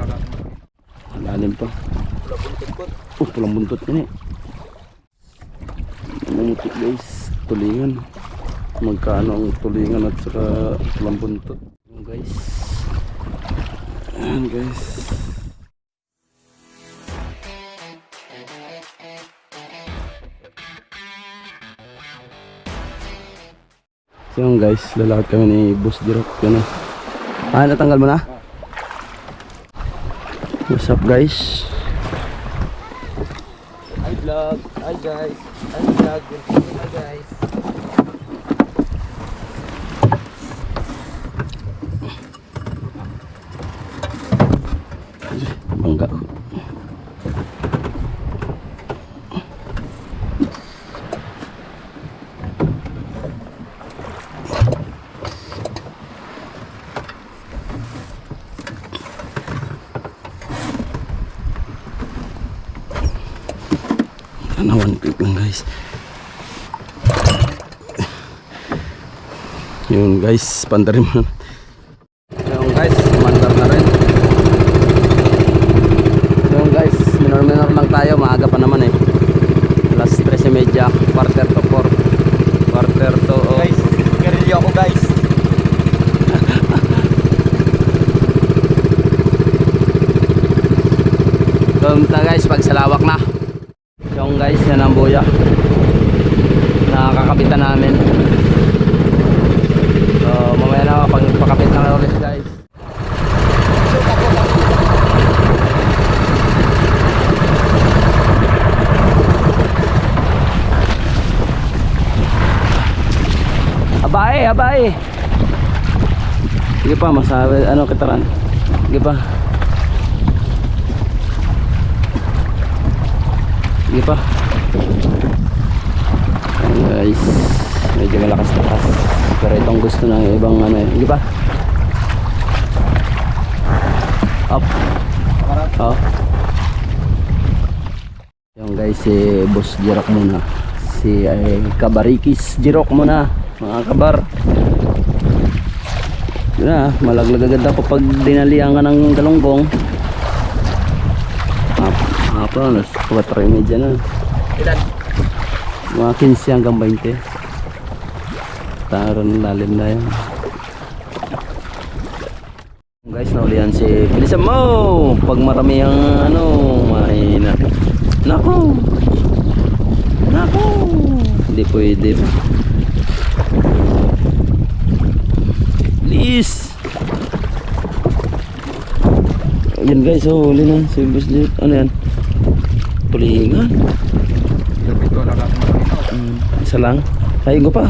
lang ako. Lalim pa. Wala buntot ko. Oh, pulang buntot ka Mamutik guys, tulingan. Magkano ang tulingan at saka pulang buntot. Guys. Ayan guys. So yun guys, lalakad kami ni Boss Jirok. Yan na. Ah, natanggal mo na? What's up guys? Hi vlog. Hi guys. Hi vlog. Hi guys. Sana one click lang guys. Yun guys, pandarin mo. Yun guys, mandar na rin. Yun guys, minor-minor lang tayo, maaga pa naman eh. Alas 13.30, quarter to 4. Quarter to oh. Guys, garilyo ako guys. Doon na guys, pag salawak na. Yung buya. Nakakabitan namin. So, mamaya na pag pakapit na ulit guys. Abay, abay. Sige pa, masabi, ano kitaran. Sige pa. Sige pa. Guys. Medyo malakas-lakas. Pero itong gusto ng ibang ano eh. Sige pa. Up. Oh. Yung guys, si Boss Jirok muna. Si ay, Kabarikis Jirok muna. Mga kabar. Yun na, malaglag agad ako pag dinalihan ka ng galunggong. Apa, alas 4.30 na. Ilan? Mga 15 hanggang 20. Taro ng lalim na yan. Guys, naulihan si Bilisan mo! Pag marami ang ano, mahina. Nako! Nako! Hindi pwede. Please! Yan guys, oh, huli na. Si Boss Lit. Ano yan? Tulingan. Dito lang ako. Mm, isa lang. Ay, go pa.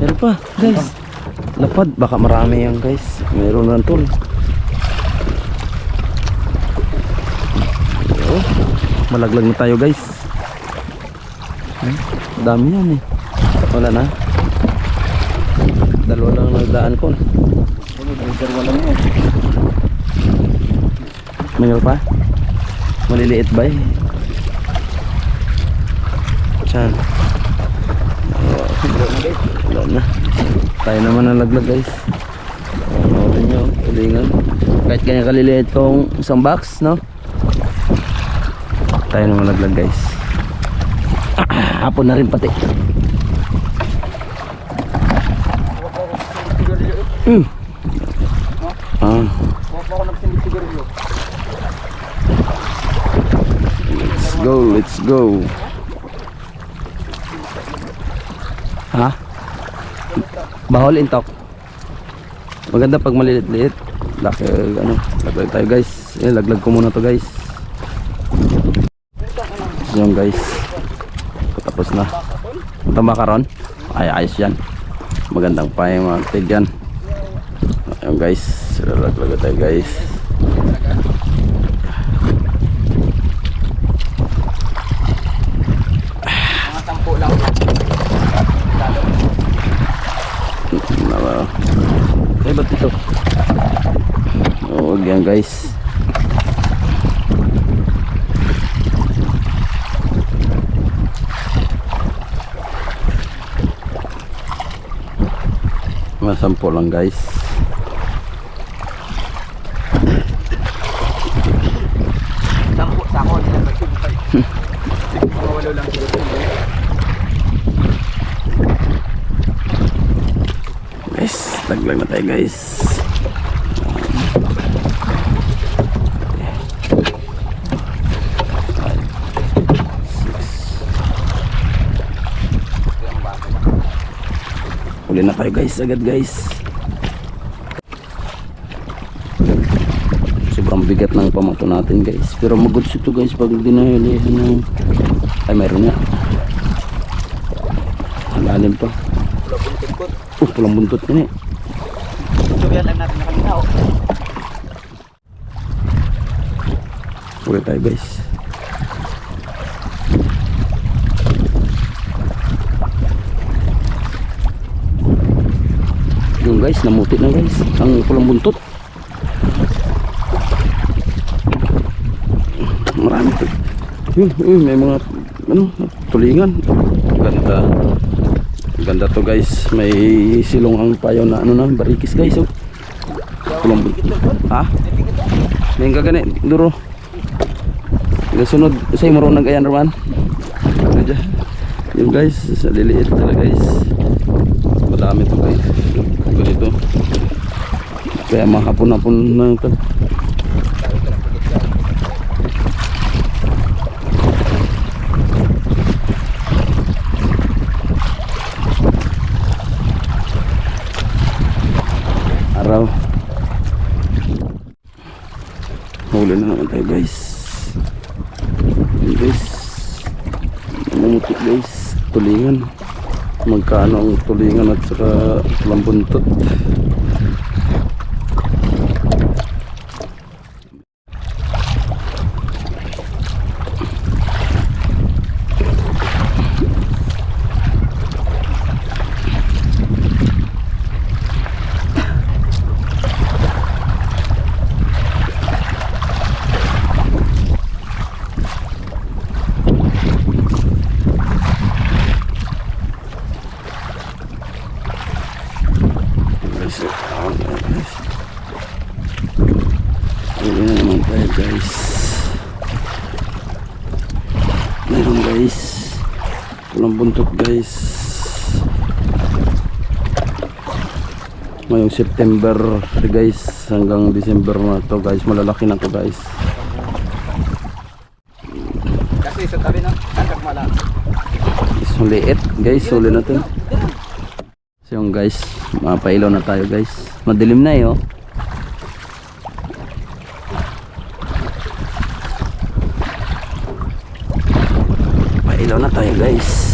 Meron pa, guys. Lapad, baka marami yan, guys. Meron na tol. Oh, malaglag na tayo, guys. Hmm, dami yan eh. Wala na. Dalawa lang nagdaan ko. Mayroon pa? Maliliit ba eh? Saan? Wala na. Tayo naman nalaglag guys. Ano nyo, tulingan. Kahit ganyan kaliliit kong isang box, no? Tayo naman nalaglag guys. Hapon na rin pati. Hmm. Ah. Let's go, let's go. Ha? Bahol intok. Maganda pag malilit-liit. Laki, ano, laglag tayo guys. Eh, laglag ko muna to guys. Yan guys. Tapos na. Tama ka ron? Ay, ayos yan. Magandang pa yung mga tig yan. Ayun guys. Laglag tayo guys. Mga sampu lang. Naka. Ay, ba't ito? Huwag yan guys. Masampo lang guys. Laglag na tayo guys. Huli na tayo guys, agad guys. Sobrang bigat ng pamato natin guys. Pero maguds ito guys pag dinahilihan ng... Ay mayroon nga. Ang lalim pa. Wala pong tikot. Uh, pulang buntot na eh. Subihan lang natin nakalinaw. Huli tayo guys. Yung guys, namuti na guys. Ang pulang buntot. Marami. Yun, yun, may mga ano, tulingan. Ganda. Ganda to guys. May silong ang payaw na ano na, barikis guys. Oh. Pulang buntot. Ha? May kagani, duro. Sunod, say mo nag ayan raman. Ano? Yung guys, sa liliit talaga guys. Madami to guys. Ganito. Kaya mahapon-hapon na ito. Araw. Huli na naman tayo guys. Yun guys. Namumutik guys. Tulingan. Magkano ang tulingan at saka lambuntot. Guys, ah, guys. Huli na naman tayo guys. Meron guys. Walang buntot guys. Ngayong September guys hanggang December na to guys. Malalaki na to guys. Kasi sa tabi ng sakag mala. So liit guys. Huli na to. So yung guys. Mapailaw na tayo guys. Madilim na eh oh. Pailaw na tayo guys.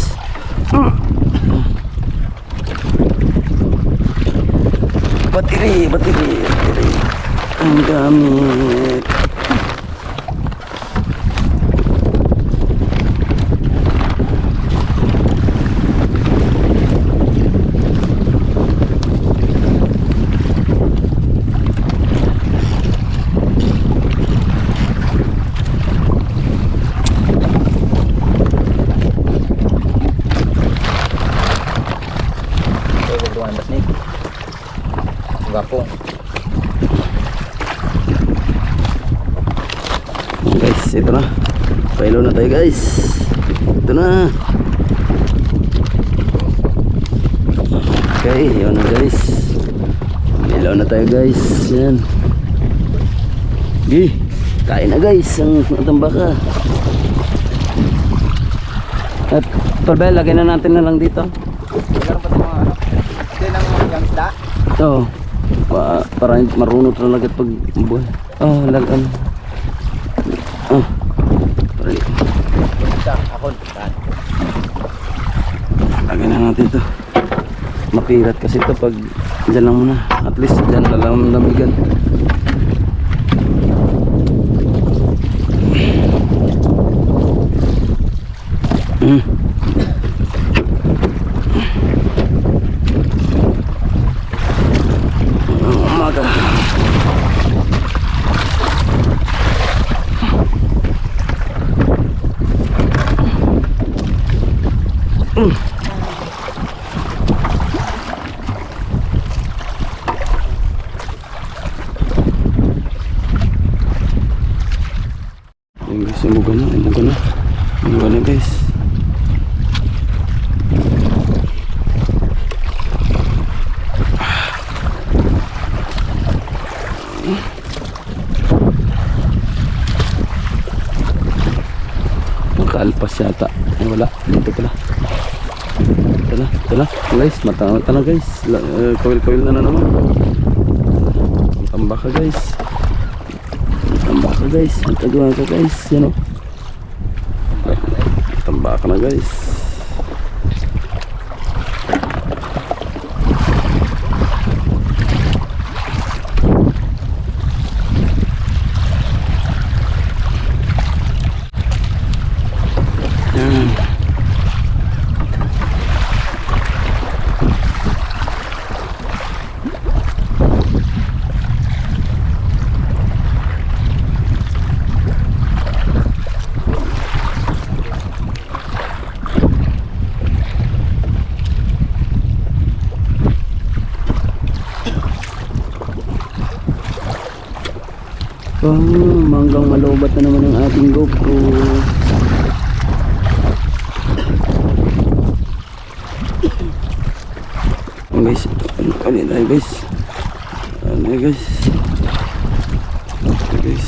Battery, battery, battery. Ang gamit. Ito na. Pailaw na tayo guys. Ito na. Okay, yun na guys. Pailaw na tayo guys. Yan. Gi, kain na guys ang atang baka. At Torbel, lagay na natin na lang dito. Meron pa mga ano. Hindi lang mga. Ito. Pa, para marunong talaga pag buhay. Oh, lagan. Oh. Isa, ako. Lagyan na natin to Makirat kasi ito pag Diyan lang muna At least diyan na lang lamigan Mm. Umaga Yung guys, umuga na, umuga na. Umuga na guys. Nakaalpas yata. Ay wala. Dito pala. Ito na. Ito. Guys, mata mata na guys. La, eh, kawil-kawil na na naman. Tamba ka guys. Tamba ka guys. Taguan ka guys. Yan o. Tamba ka na guys. Yan. Oh, manggang malobat na naman ang ating GoPro. Oh, guys, ano guys? Ano guys? Ano? Guys.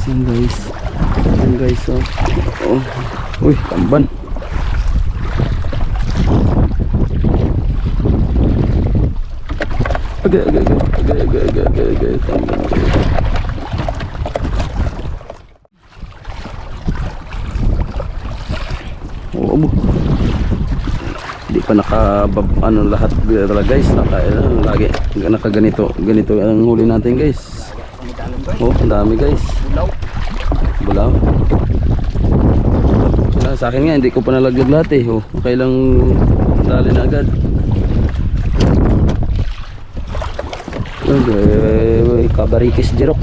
Saan guys? Saan guys oh? Oh. Uy, tamban. Agay, agay, agay, agay, agay, agay, agay, agay, tamban. Oo mo. Hindi pa naka ano lahat talaga guys, naka ano, lagi naka ganito, ganito ang huli natin guys. Oh, ang dami guys. Bulaw. Wala, sa akin nga, hindi ko pa nalaglag lahat eh. Oh, okay lang dali na agad. Okay, kabarikis jirok.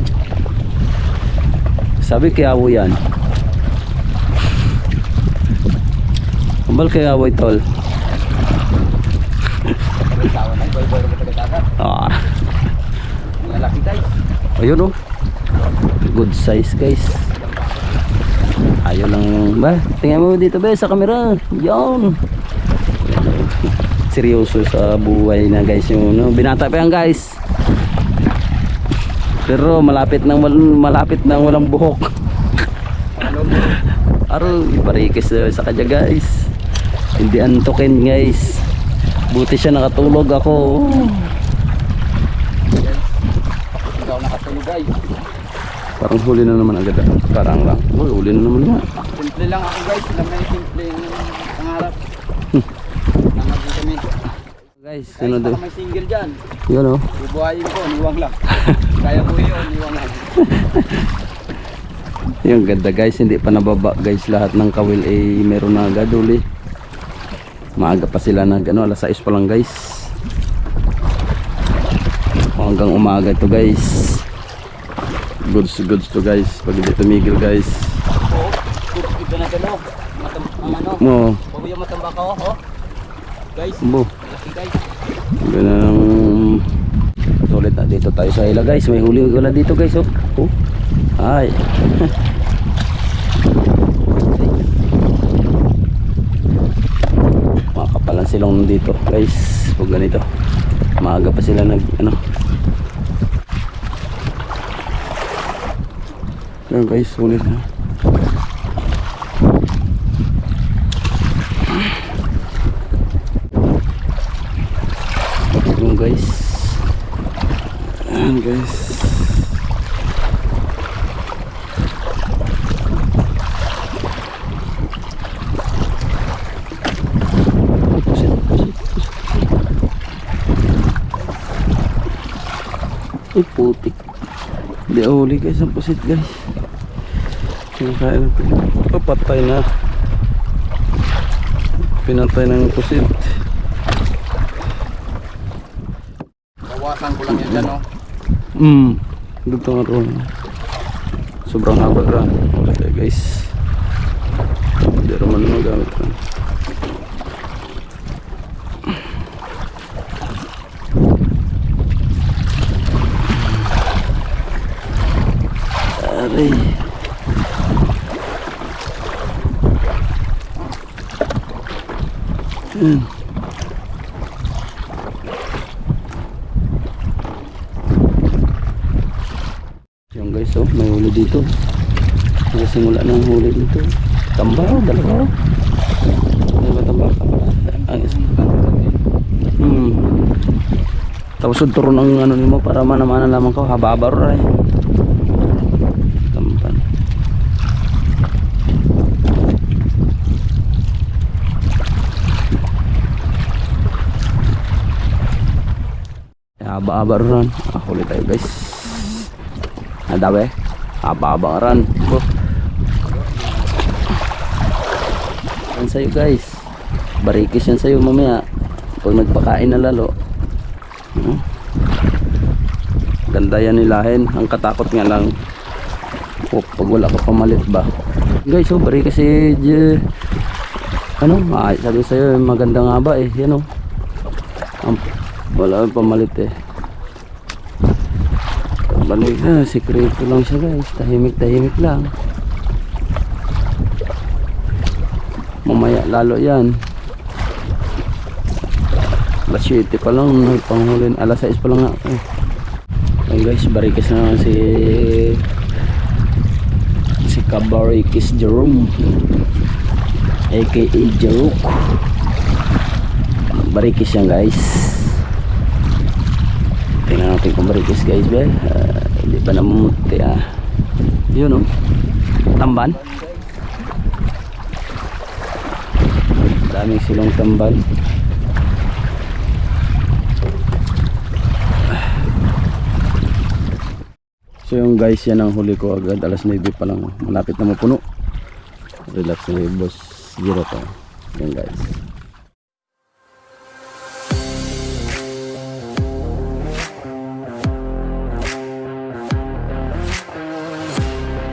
Sabi kaya wo yan. Kambal kaya wo tol. Ah, Malaki guys. ayun oh. Good size guys. Ayaw lang ba? Tingnan mo dito ba sa camera. Yan. Seryoso sa buhay na guys yung no, binata pa yan guys. Pero malapit nang malapit nang walang buhok. Aro, iparikis sa kanya guys. Hindi antukin guys. Buti siya nakatulog ako. Ikaw nakatulog guys. Parang huli na naman agad. ah. Parang lang. Uy, huli na naman nga. Simple lang ako guys. Alam na yung simple yung pangarap. Nangagin kami. Guys, Guys, sino baka may single dyan. Yun oh. Bubuhayin ko, niwang lang. Kaya ko yun, niwang lang. Yung ganda guys, hindi pa nababa guys lahat ng kawil eh meron na agad uli. Maaga pa sila nag ano, alas 6 pa lang guys. Hanggang umaga to guys. Goods goods to guys. Pag hindi tumigil guys. Good, good na. Matam, ang ano, Mo, bago yung matambak ako, oh. Guys, mo. malaki guys. Ganang sulit na dito tayo sa ila guys. May huli wala dito guys oh. Oh. Ay. Makapalan silang dito guys. Pag ganito. Maaga pa sila nag ano. Yan guys, sulit na. Yung guys. Ayan guys. Ay, putik. Hindi huli guys ang pusit guys. Kinakain ng. Oh, patay na. Pinatay ng pusit. Bawasan ko lang yan dyan, oh. Hmm. Dito nga ron. Sobrang haba ron. Okay guys. Hindi naman magamit ron. Ayan. Yan guys, oh, may huli dito. Nagsimula ng huli dito. Tamba, oh, dalawa. oh. Ano ba tamba? Ang isa. Hmm. Tapos turo ng ano mo para manamana lamang ko hababar ay. Tampan. Haba-haba ron. Ah, huli tayo guys. Nadawe. Haba-haba ron. Oh. Yan sa'yo guys. Barikis yan sa'yo mamaya. Pag nagpakain na lalo. Hmm. Ganda yan nilahin. Ang katakot nga lang. Oh, pag wala ka pamalit ba. Guys, oh, barikis si J- ano, ay, sabi sa'yo, maganda nga ba eh, yan oh. Ang, wala akong pamalit eh. Balik na, sikreto lang siya guys, tahimik-tahimik lang. Mamaya lalo yan. Alas 7 pa lang, panghulin, alas 6 pa lang nga. Eh. Ayun guys, barikis na si si Kabarikis Jerome aka Jeruk barikis yan guys kung barikis guys be. Ah, hindi pa namumuti ah. Yun oh. Tamban. Daming silong tamban. So yung guys yan ang huli ko agad. Alas 9 pa lang. Malapit na mapuno. Relax na yung boss. Zero pa. Yan guys